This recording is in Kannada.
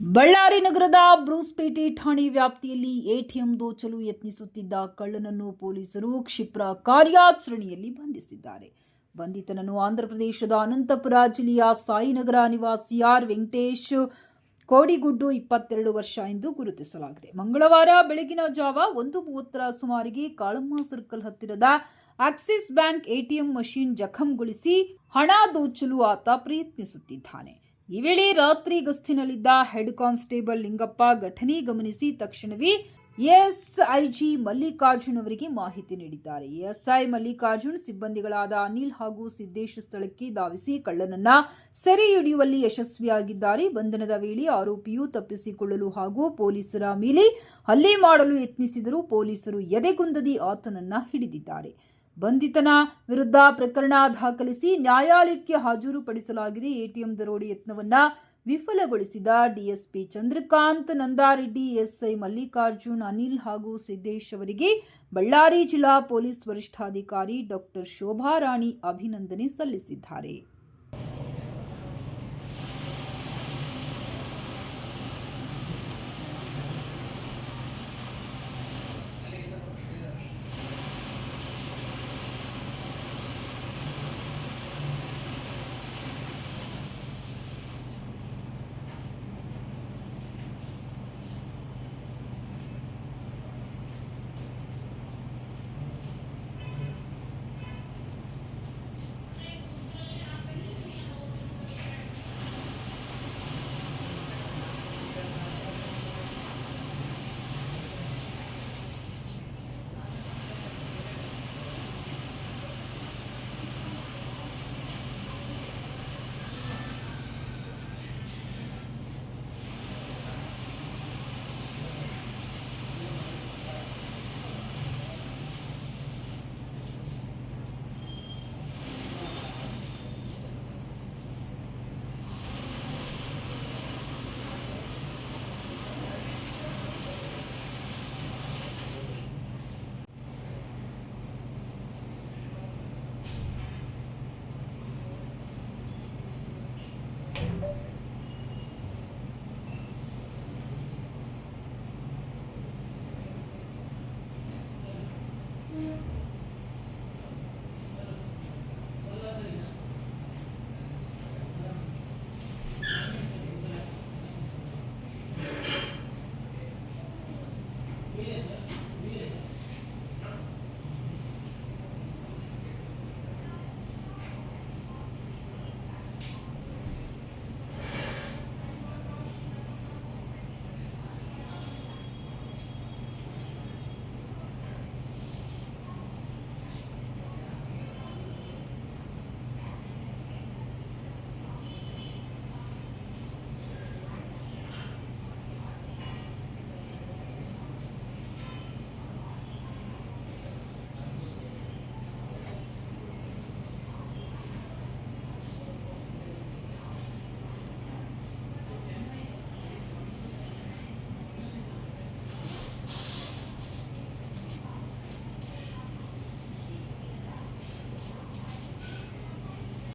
ಬಳ್ಳಾರಿ ನಗರದ ಬ್ರೂಸ್ಪೇಟೆ ಠಾಣೆ ವ್ಯಾಪ್ತಿಯಲ್ಲಿ ಎಟಿಎಂ ದೋಚಲು ಯತ್ನಿಸುತ್ತಿದ್ದ ಕಳ್ಳನನ್ನು ಪೊಲೀಸರು ಕ್ಷಿಪ್ರ ಕಾರ್ಯಾಚರಣೆಯಲ್ಲಿ ಬಂಧಿಸಿದ್ದಾರೆ. ಬಂಧಿತನನ್ನು ಆಂಧ್ರಪ್ರದೇಶದ ಅನಂತಪುರ ಜಿಲ್ಲೆಯ ಸಾಯಿನಗರ ನಿವಾಸಿ ಆರ್ ವೆಂಕಟೇಶ್ ಕೋಡಿಗುಡ್ಡು ಇಪ್ಪತ್ತೆರಡು ವರ್ಷ ಎಂದು ಗುರುತಿಸಲಾಗಿದೆ. ಮಂಗಳವಾರ ಬೆಳಗಿನ ಜಾವ ಒಂದು ಮೂವತ್ತರ ಸುಮಾರಿಗೆ ಕಾಳಮ್ಮ ಸರ್ಕಲ್ ಹತ್ತಿರದ ಆಕ್ಸಿಸ್ ಬ್ಯಾಂಕ್ ಎಟಿಎಂ ಮಷೀನ್ ಜಖಂಗೊಳಿಸಿ ಹಣ ದೋಚಲು ಆತ ಪ್ರಯತ್ನಿಸುತ್ತಿದ್ದಾನೆ. ಈ ವೇಳೆ ರಾತ್ರಿ ಗಸ್ತಿನಲ್ಲಿದ್ದ ಹೆಡ್ ಕಾನ್ಸ್ಟೇಬಲ್ ಲಿಂಗಪ್ಪ ಘಟನೆ ಗಮನಿಸಿ ತಕ್ಷಣವೇ ಎಎಸ್ಐಜಿ ಮಲ್ಲಿಕಾರ್ಜುನ್ ಅವರಿಗೆ ಮಾಹಿತಿ ನೀಡಿದ್ದಾರೆ. ಎಎಸ್ಐ ಮಲ್ಲಿಕಾರ್ಜುನ್ ಸಿಬ್ಬಂದಿಗಳಾದ ಅನಿಲ್ ಹಾಗೂ ಸಿದ್ದೇಶ್ ಸ್ಥಳಕ್ಕೆ ಧಾವಿಸಿ ಕಳ್ಳನನ್ನ ಸೆರೆ ಹಿಡಿಯುವಲ್ಲಿ ಯಶಸ್ವಿಯಾಗಿದ್ದಾರೆ. ಬಂಧನದ ವೇಳೆ ಆರೋಪಿಯು ತಪ್ಪಿಸಿಕೊಳ್ಳಲು ಹಾಗೂ ಪೊಲೀಸರ ಮೇಲೆ ಹಲ್ಲೆ ಮಾಡಲು ಯತ್ನಿಸಿದರೂ ಪೊಲೀಸರು ಎದೆಗುಂದದಿ ಆತನನ್ನ ಹಿಡಿದಿದ್ದಾರೆ. ಬಂಧಿತನ ವಿರುದ್ಧ ಪ್ರಕರಣ ದಾಖಲಿಸಿ ನ್ಯಾಯಾಲಯಕ್ಕೆ ಹಾಜರುಪಡಿಸಲಾಗಿದೆ. ಎಟಿಎಂ ದರೋಡೆ ಯತ್ನವನ್ನ ವಿಫಲಗೊಳಿಸಿದ ಡಿಎಸ್ಪಿ ಚಂದ್ರಕಾಂತ್ ನಂದಾರೆಡ್ಡಿ, ಎಸ್ಐ ಮಲ್ಲಿಕಾರ್ಜುನ್, ಅನಿಲ್ ಹಾಗೂ ಸಿದ್ದೇಶ್ ಅವರಿಗೆ ಬಳ್ಳಾರಿ ಜಿಲ್ಲಾ ಪೊಲೀಸ್ ವರಿಷ್ಠಾಧಿಕಾರಿ ಡಾಕ್ಟರ್ ಶೋಭಾರಾಣಿ ಅಭಿನಂದನೆ ಸಲ್ಲಿಸಿದ್ದಾರೆ.